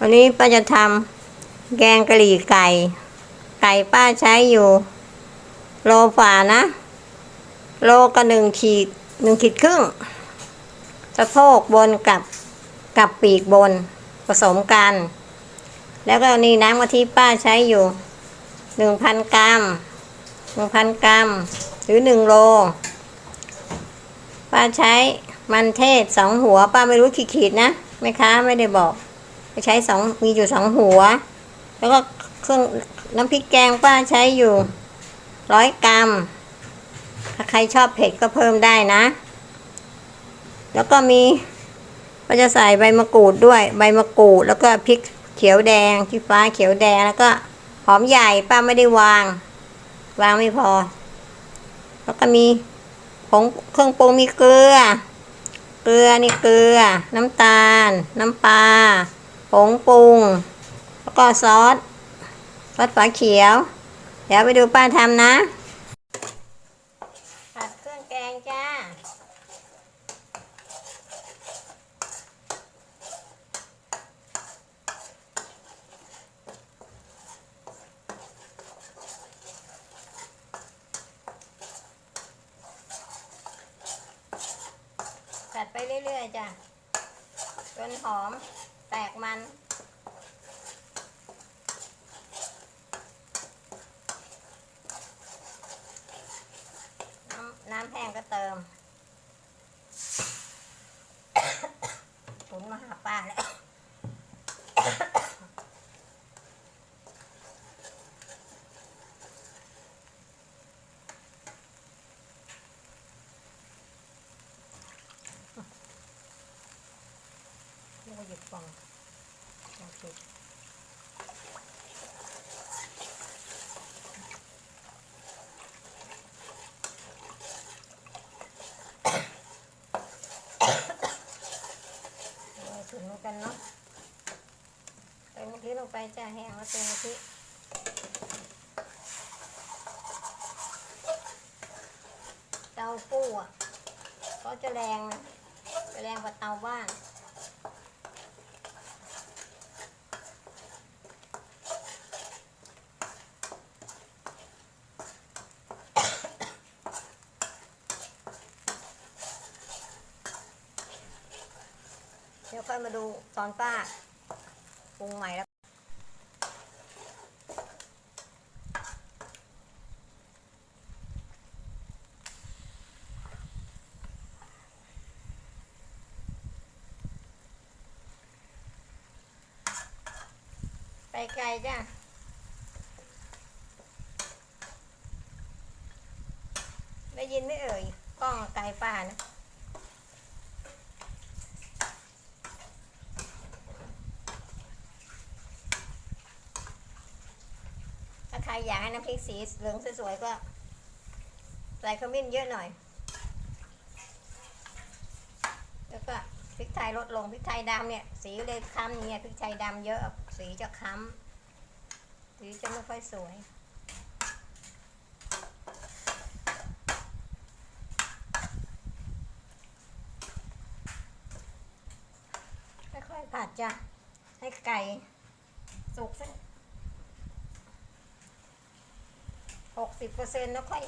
วันนี้ป้าจะทำแกงกะหรี่ไก่ ไก่ป้าใช้อยู่ โลฝ่านะ โลก็หนึ่งขีดหนึ่งขีดครึ่งสะโพกบนกับกับปีกบนผสมกัน แล้วก็นี่น้ำกะทิป้าใช้อยู่หนึ่งพันกรัมหนึ่งพันกรัม หรือหนึ่งโล ป้าใช้มันเทศสองหัว ป้าไม่รู้ขีดๆนะแม่ค้าไม่ได้บอก ใช้สองมีอยู่สองหัว แล้วก็เครื่องน้ำพริกแกงป้าใช้อยู่ร้อยกรัม ถ้าใครชอบเผ็ดก็เพิ่มได้นะ แล้วก็มีก็จะใส่ใบมะกรูดด้วยใบมะกรูด แล้วก็พริกเขียวแดงที่ฟ้าเขียวแดงแล้วก็หอมใหญ่ป้าไม่ได้วาง วางไม่พอ แล้วก็มีผงเครื่องปรุงมีเกลือ เกลือนี่เกลือ น้ำตาล น้ำปลา ผงปรุง แล้วก็ซอส ซอสฝาเขียว เดี๋ยวไปดูป้าทำนะ ผัดเครื่องแกงจ้า ผัดไปเรื่อยๆจ้ะจนหอม แตกมันน้ำน้ำแห้งก็เติม ถุนมาหาป้าแล้ว นี่ก็หยิบกล่องโอเคเอา ถุนเหมือนกันเนาะเติมกะทิลงไปจ้าแห้งแล้วเติมกะทิเตาปูอะก็จะแรงจะแรงกว่าเตาบ้าน เดี๋ยวค่ อยมาดูตอนป้าปรุงใหม่แล้ว ไปไกลจ้ะได้ยินไม่เอ่ยกล้องไกลป้านะ ถ้าใคร อยากให้น้ำพริกสีเหลืองสวยๆก็ใส่ขมิ้นเยอะหน่อย แล้วก็พริกไทยลดลงพริกไทยดำเนี่ย สีเลยค้ำเนี่ยพริกไทยดำเยอะสีจะค้ำสีจะไม่ค่อยสวยค่อยๆผัดจ้ะให้ไก่สุกสัก หกสิบเปอร์เซ็นต์แล้วค่อย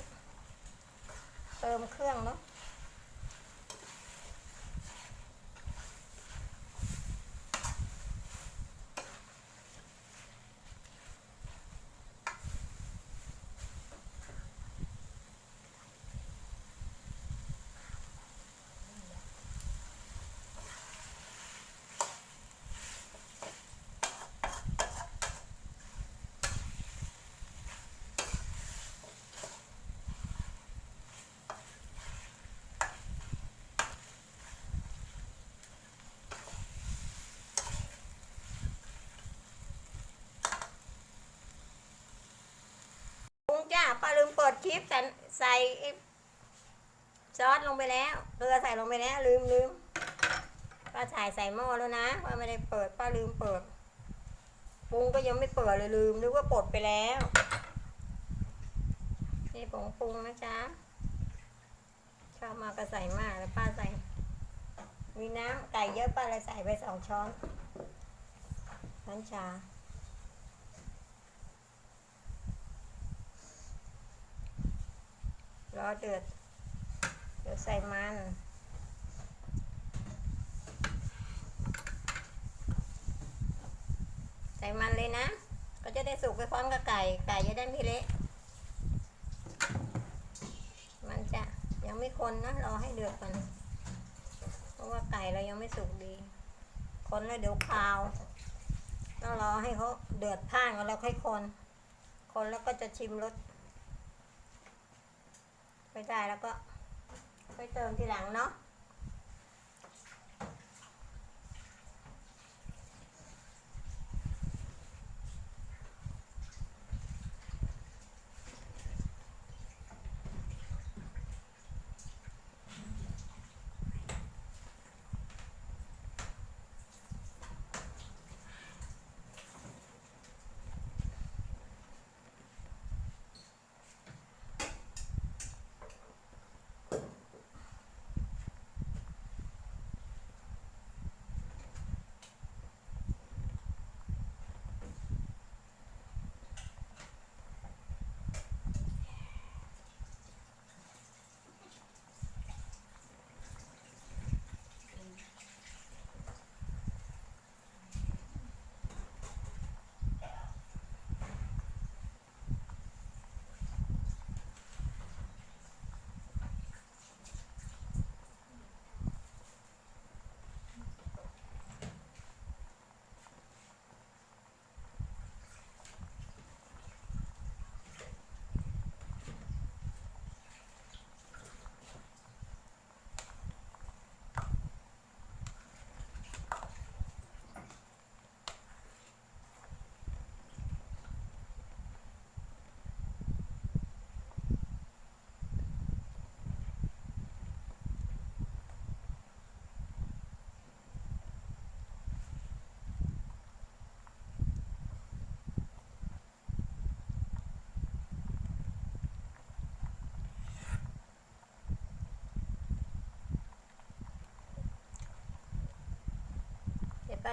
เติมเครื่องเนาะ จ้าป้าลืมเปิดคลิปแต่ใส่ซอสลงไปแล้วเกลือใส่ลงไปแล้ว ลืมลืมป้าถ่ายใส่หม้อแล้วนะป้าไม่ได้เปิดป้าลืมเปิดปรุงก็ยังไม่เปิดเลยลืมนึกว่าปลดไปแล้วนี่ผงปรุงนะจ๊ะชอบมากก็ใส่มากแล้วป้าใส่ มีน้ำไก่เยอะป้าเลยใส่ไปสองช้อนใส่ชา รอเดือด เดี๋ยวใส่มันใส่มันเลยนะ ก็จะได้สุกไปพร้อมกับไก่ ไก่จะได้ไม่เละ มันจะยังไม่คนนะ รอให้เดือดก่อน เพราะว่าไก่เรายังไม่สุกดี คนแล้วเดี๋ยวคาว ต้องรอให้เขาเดือดพ่างแล้วเราค่อยคน คนแล้วก็จะชิมรส ไปได้แล้วก็ค่อยเติมทีหลังเนาะ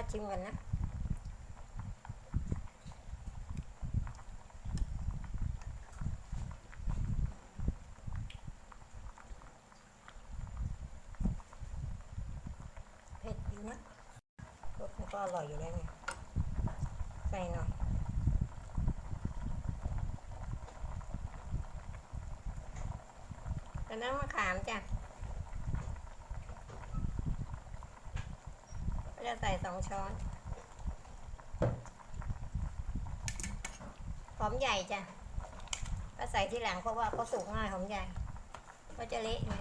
ป้าชิมกันนะเผ็ดอยู่นะรสมันก็อร่อยอยู่แล้วไงใส่หน่อยแล้วน้ำมะขามจ้ะก็จะ ใส่สองช้อนหอมใหญ่จ้ะก็ใส่ที่หลังเพราะว่าเขาสุกง่ายหอมใหญ่ก็จะเละไง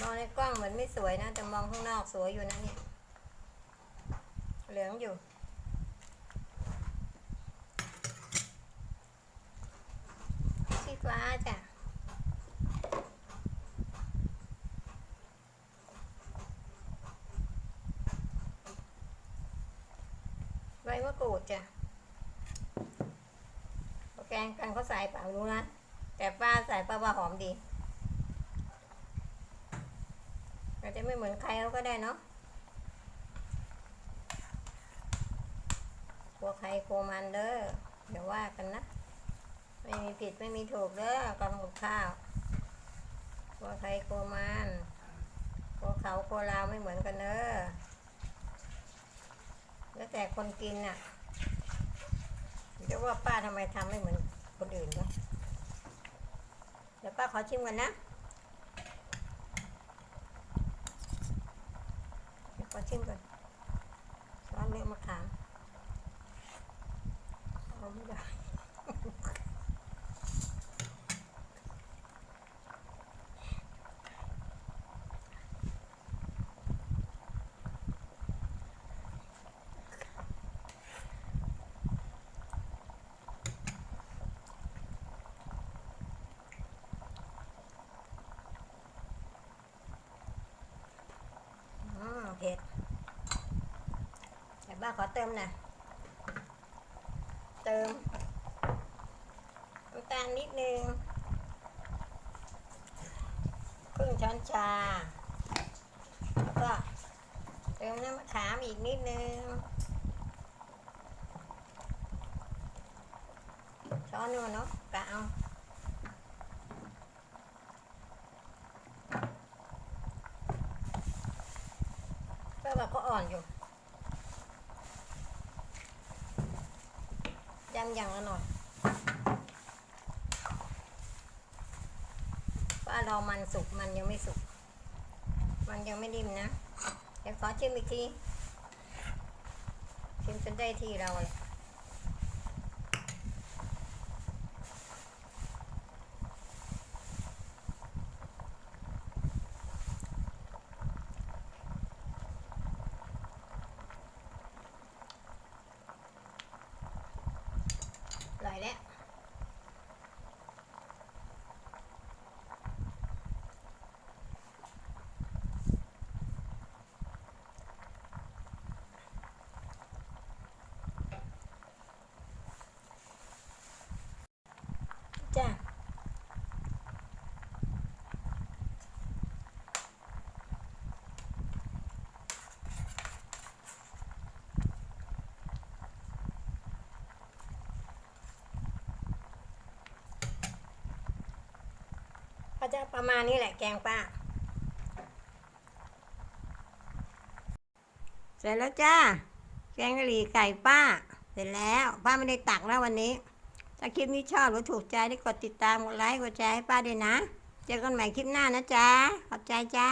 มองในกล้องเหมือนไม่สวยนะ แต่มองข้างนอกสวยอยู่นะเนี่ย เหลืองอยู่ สีฟ้าจ้ะ ใบมะกรูดจ้ะแกงกันเขาใส่เปล่ารู้นะ แต่ป้าใส่ป้าว่าหอมดีอาจจะไม่เหมือนใครเขาก็ได้เนาะกลัวใครกลัวมันเด้อเดี๋ยวว่ากันนะ ไม่มีผิดไม่มีถูกเด้อกำกับข้าวกลัวใครกลัวมันกลัวเขากลัวเราไม่เหมือนกันเด้อ แล้วแต่คนกินน่ะเดี๋ยวว่าป้าทำไมทำไม่เหมือนคนอื่นก็เดี๋ยวป้าขอชิมกันนะเดี๋ยวขอชิมก่อนร้อนเนื้อมะขามเอาไม่ได้ อืมเผ็ดแต่บ้า ขอเติมหน่อยเติมน้ำตาลนิดนึงครึ่งงช้อนชา แล้วก็เติมน้ำมะขามอีกนิดนึง ช้อนนู่นเนาะกะเอา ก็แบบก็อ่อนอยู่ ยำอย่างละหน่อยป้ารอมันสุกมันยังไม่สุก มันยังไม่ดิ่มนะ เดี๋ยวขอชิมอีกทีชิมจนได้ที่เราเลย จะประมาณนี้แหละแกงป้า เสร็จแล้วจ้า แกงกะหรี่ไก่ป้า เสร็จแล้ว ป้าไม่ได้ตักแล้ววันนี้ ถ้าคลิปนี้ชอบหรือถูกใจได้กดติดตามกดไลค์กดแชร์ให้ป้าด้วยนะ เจอกันใหม่คลิปหน้านะจ๊ะ ขอบใจจ้า